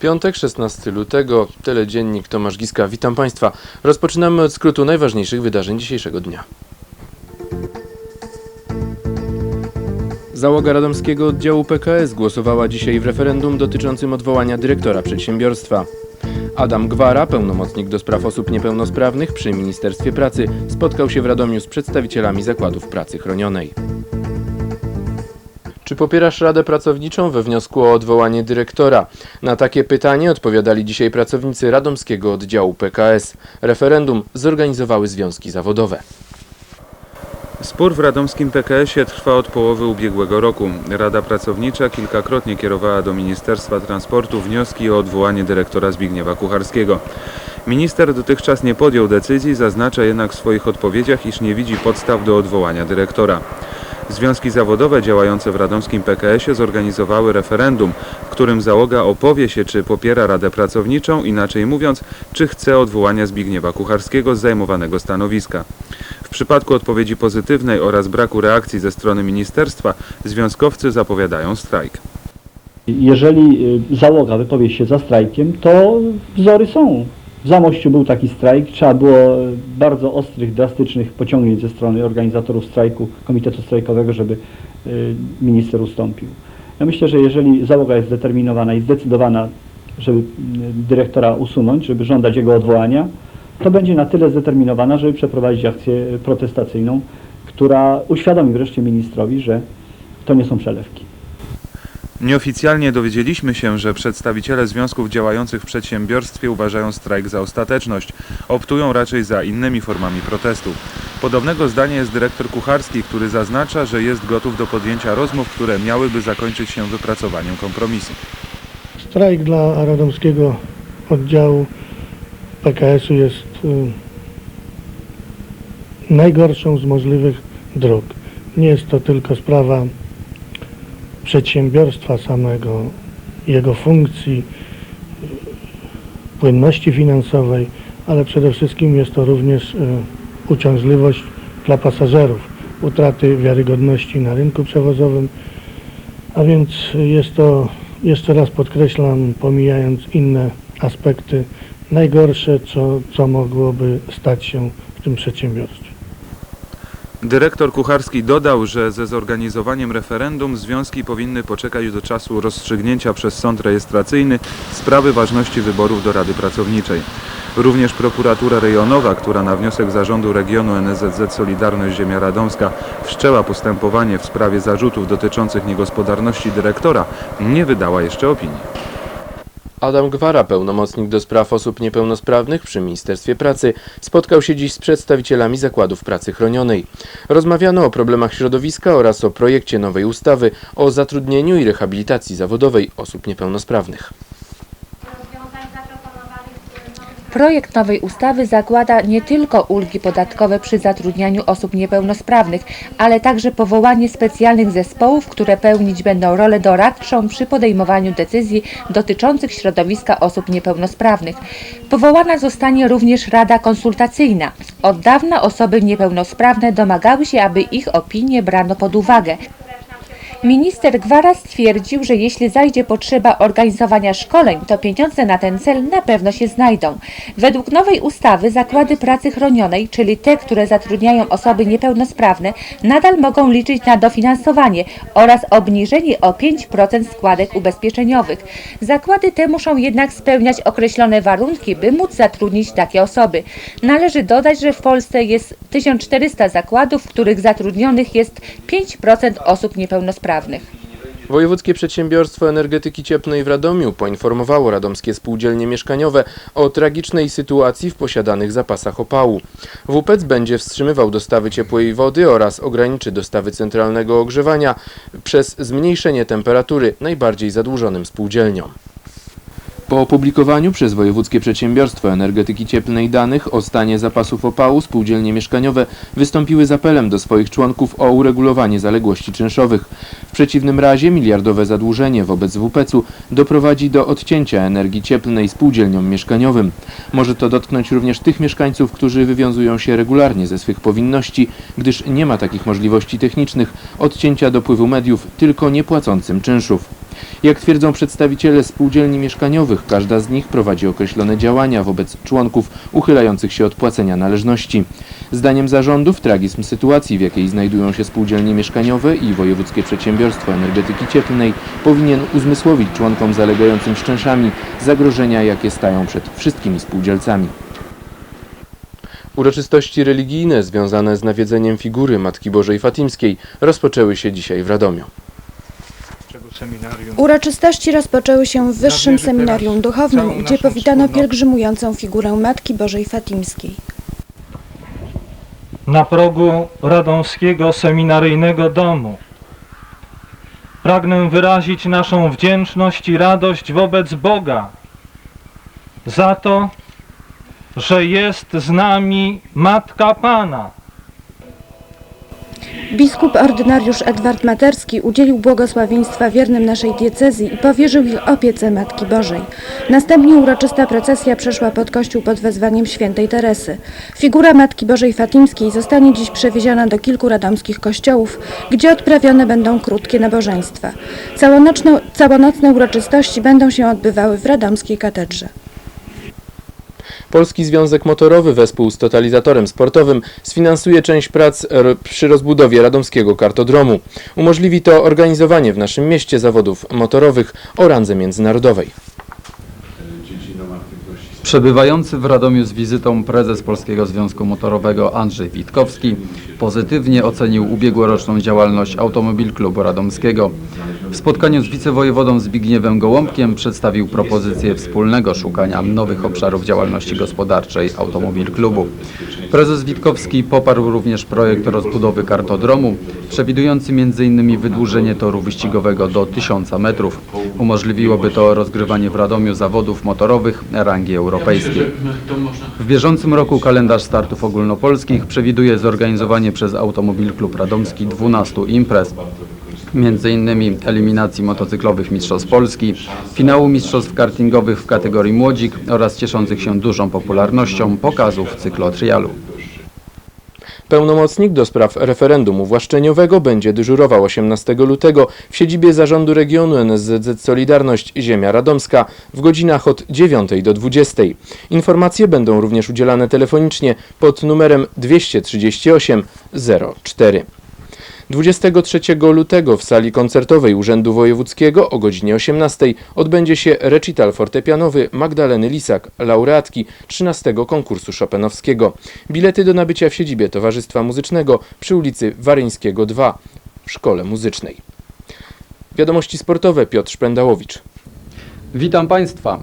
Piątek, 16 lutego, teledziennik Tomasz Giska. Witam Państwa. Rozpoczynamy od skrótu najważniejszych wydarzeń dzisiejszego dnia. Załoga radomskiego oddziału PKS głosowała dzisiaj w referendum dotyczącym odwołania dyrektora przedsiębiorstwa. Adam Gwara, pełnomocnik do spraw osób niepełnosprawnych przy Ministerstwie Pracy, spotkał się w Radomiu z przedstawicielami zakładów pracy chronionej. Czy popierasz Radę Pracowniczą we wniosku o odwołanie dyrektora? Na takie pytanie odpowiadali dzisiaj pracownicy radomskiego oddziału PKS. Referendum zorganizowały związki zawodowe. Spór w radomskim PKS-ie trwa od połowy ubiegłego roku. Rada Pracownicza kilkakrotnie kierowała do Ministerstwa Transportu wnioski o odwołanie dyrektora Zbigniewa Kucharskiego. Minister dotychczas nie podjął decyzji, zaznacza jednak w swoich odpowiedziach, iż nie widzi podstaw do odwołania dyrektora. Związki zawodowe działające w radomskim PKS-ie zorganizowały referendum, w którym załoga opowie się, czy popiera Radę Pracowniczą, inaczej mówiąc, czy chce odwołania Zbigniewa Kucharskiego z zajmowanego stanowiska. W przypadku odpowiedzi pozytywnej oraz braku reakcji ze strony ministerstwa, związkowcy zapowiadają strajk. Jeżeli y, załoga wypowie się za strajkiem, to wzory są. W Zamościu był taki strajk, trzeba było y, bardzo ostrych, drastycznych pociągnięć ze strony organizatorów strajku, komitetu strajkowego, żeby y, minister ustąpił. Ja myślę, że jeżeli załoga jest zdeterminowana i zdecydowana, żeby y, dyrektora usunąć, żeby żądać jego odwołania, to będzie na tyle zdeterminowana, żeby przeprowadzić akcję protestacyjną, która uświadomi wreszcie ministrowi, że to nie są przelewki. Nieoficjalnie dowiedzieliśmy się, że przedstawiciele związków działających w przedsiębiorstwie uważają strajk za ostateczność. Optują raczej za innymi formami protestu. Podobnego zdania jest dyrektor Kucharski, który zaznacza, że jest gotów do podjęcia rozmów, które miałyby zakończyć się wypracowaniem kompromisu. Strajk dla radomskiego oddziału PKS-u jest y, najgorszą z możliwych dróg. Nie jest to tylko sprawa przedsiębiorstwa samego, jego funkcji, płynności finansowej, ale przede wszystkim jest to również y, uciążliwość dla pasażerów, utraty wiarygodności na rynku przewozowym, a więc jest to, jeszcze raz podkreślam, pomijając inne aspekty, najgorsze, co, co mogłoby stać się w tym przedsiębiorstwie. Dyrektor Kucharski dodał, że ze zorganizowaniem referendum związki powinny poczekać do czasu rozstrzygnięcia przez sąd rejestracyjny sprawy ważności wyborów do Rady Pracowniczej. Również prokuratura rejonowa, która na wniosek zarządu regionu NSZZ Solidarność Ziemia Radomska wszczęła postępowanie w sprawie zarzutów dotyczących niegospodarności dyrektora, nie wydała jeszcze opinii. Adam Gwara, pełnomocnik do spraw osób niepełnosprawnych przy Ministerstwie Pracy, spotkał się dziś z przedstawicielami zakładów pracy chronionej. Rozmawiano o problemach środowiska oraz o projekcie nowej ustawy o zatrudnieniu i rehabilitacji zawodowej osób niepełnosprawnych. Projekt nowej ustawy zakłada nie tylko ulgi podatkowe przy zatrudnianiu osób niepełnosprawnych, ale także powołanie specjalnych zespołów, które pełnić będą rolę doradczą przy podejmowaniu decyzji dotyczących środowiska osób niepełnosprawnych. Powołana zostanie również Rada Konsultacyjna. Od dawna osoby niepełnosprawne domagały się, aby ich opinie brano pod uwagę. Minister Gwara stwierdził, że jeśli zajdzie potrzeba organizowania szkoleń, to pieniądze na ten cel na pewno się znajdą. Według nowej ustawy zakłady pracy chronionej, czyli te, które zatrudniają osoby niepełnosprawne, nadal mogą liczyć na dofinansowanie oraz obniżenie o 5% składek ubezpieczeniowych. Zakłady te muszą jednak spełniać określone warunki, by móc zatrudnić takie osoby. Należy dodać, że w Polsce jest 1400 zakładów, w których zatrudnionych jest 5% osób niepełnosprawnych. Wojewódzkie Przedsiębiorstwo Energetyki Cieplnej w Radomiu poinformowało radomskie spółdzielnie mieszkaniowe o tragicznej sytuacji w posiadanych zapasach opału. WPC będzie wstrzymywał dostawy ciepłej wody oraz ograniczy dostawy centralnego ogrzewania przez zmniejszenie temperatury najbardziej zadłużonym spółdzielniom. Po opublikowaniu przez Wojewódzkie Przedsiębiorstwo Energetyki Cieplnej danych o stanie zapasów opału spółdzielnie mieszkaniowe wystąpiły z apelem do swoich członków o uregulowanie zaległości czynszowych. W przeciwnym razie miliardowe zadłużenie wobec WPC-u doprowadzi do odcięcia energii cieplnej spółdzielniom mieszkaniowym. Może to dotknąć również tych mieszkańców, którzy wywiązują się regularnie ze swych powinności, gdyż nie ma takich możliwości technicznych odcięcia dopływu mediów tylko niepłacącym czynszów. Jak twierdzą przedstawiciele spółdzielni mieszkaniowych, każda z nich prowadzi określone działania wobec członków uchylających się od płacenia należności. Zdaniem zarządów tragizm sytuacji, w jakiej znajdują się spółdzielnie mieszkaniowe i Wojewódzkie Przedsiębiorstwo Energetyki Cieplnej powinien uzmysłowić członkom zalegającym z czynszami zagrożenia, jakie stają przed wszystkimi spółdzielcami. Uroczystości religijne związane z nawiedzeniem figury Matki Bożej Fatimskiej rozpoczęły się dzisiaj w Radomiu. Uroczystości rozpoczęły się w Wyższym Seminarium Duchownym, gdzie powitano pielgrzymującą figurę Matki Bożej Fatimskiej. na progu Radomskiego Seminaryjnego Domu. Pragnę wyrazić naszą wdzięczność i radość wobec Boga za to, że jest z nami Matka Pana. Biskup ordynariusz Edward Materski udzielił błogosławieństwa wiernym naszej diecezji i powierzył ich opiece Matki Bożej. Następnie uroczysta procesja przeszła pod kościół pod wezwaniem świętej Teresy. Figura Matki Bożej Fatimskiej zostanie dziś przewieziona do kilku radomskich kościołów, gdzie odprawione będą krótkie nabożeństwa. Całonocne, uroczystości będą się odbywały w radomskiej katedrze. Polski Związek Motorowy wespół z totalizatorem sportowym sfinansuje część prac przy rozbudowie radomskiego kartodromu. Umożliwi to organizowanie w naszym mieście zawodów motorowych o randze międzynarodowej. Przebywający w Radomiu z wizytą prezes Polskiego Związku Motorowego Andrzej Witkowski pozytywnie ocenił ubiegłoroczną działalność Automobil Klubu Radomskiego. W spotkaniu z wicewojewodą Zbigniewem Gołąbkiem przedstawił propozycję wspólnego szukania nowych obszarów działalności gospodarczej Automobil Klubu. Prezes Witkowski poparł również projekt rozbudowy kartodromu, przewidujący m.in. wydłużenie toru wyścigowego do 1000 metrów. Umożliwiłoby to rozgrywanie w Radomiu zawodów motorowych rangi europejskiej. W bieżącym roku kalendarz startów ogólnopolskich przewiduje zorganizowanie przez Automobil Klub Radomski 12 imprez. Innymi eliminacji motocyklowych Mistrzostw Polski, finału Mistrzostw kartingowych w kategorii młodzik oraz cieszących się dużą popularnością pokazów cyklotrialu. Pełnomocnik do spraw referendum uwłaszczeniowego będzie dyżurował 18 lutego w siedzibie Zarządu Regionu NSZZ Solidarność Ziemia Radomska w godzinach od 9 do 20. Informacje będą również udzielane telefonicznie pod numerem 238 04. 23 lutego w sali koncertowej Urzędu Wojewódzkiego o godzinie 18 odbędzie się recital fortepianowy Magdaleny Lisak, laureatki 13 konkursu Chopinowskiego. Bilety do nabycia w siedzibie Towarzystwa Muzycznego przy ulicy Waryńskiego 2 w Szkole Muzycznej. Wiadomości sportowe Piotr Szpendałowicz. Witam Państwa.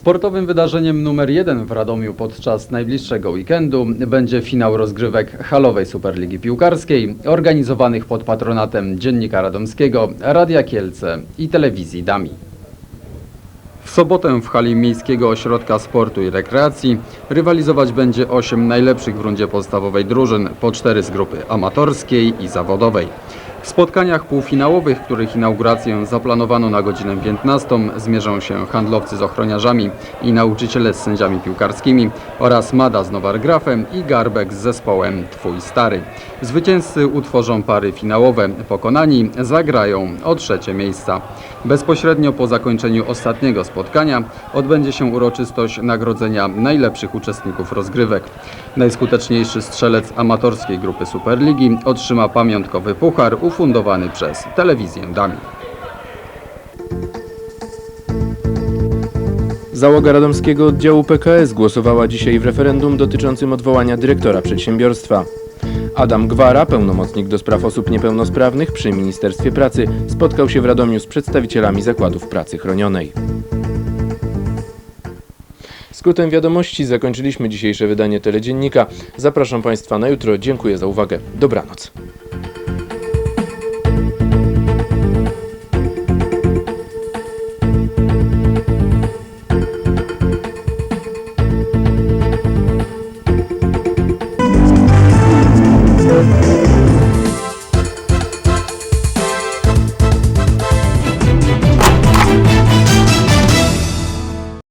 Sportowym wydarzeniem numer jeden w Radomiu podczas najbliższego weekendu będzie finał rozgrywek halowej Superligi Piłkarskiej organizowanych pod patronatem Dziennika Radomskiego, Radia Kielce i Telewizji Dami. W sobotę w hali Miejskiego Ośrodka Sportu i Rekreacji rywalizować będzie 8 najlepszych w rundzie podstawowej drużyn, po 4 z grupy amatorskiej i zawodowej. W spotkaniach półfinałowych, których inaugurację zaplanowano na godzinę 15, zmierzą się handlowcy z ochroniarzami i nauczyciele z sędziami piłkarskimi oraz Mada z Nowargrafem i Garbek z zespołem Twój Stary. Zwycięzcy utworzą pary finałowe. Pokonani zagrają o trzecie miejsca. Bezpośrednio po zakończeniu ostatniego spotkania odbędzie się uroczystość nagrodzenia najlepszych uczestników rozgrywek. Najskuteczniejszy strzelec amatorskiej grupy Superligi otrzyma pamiątkowy puchar ufundowany przez telewizję Dami. Załoga radomskiego oddziału PKS głosowała dzisiaj w referendum dotyczącym odwołania dyrektora przedsiębiorstwa. Adam Gwara, pełnomocnik do spraw osób niepełnosprawnych przy Ministerstwie Pracy, spotkał się w Radomiu z przedstawicielami zakładów pracy chronionej. Skrótem wiadomości zakończyliśmy dzisiejsze wydanie Teledziennika. Zapraszam Państwa na jutro. Dziękuję za uwagę. Dobranoc.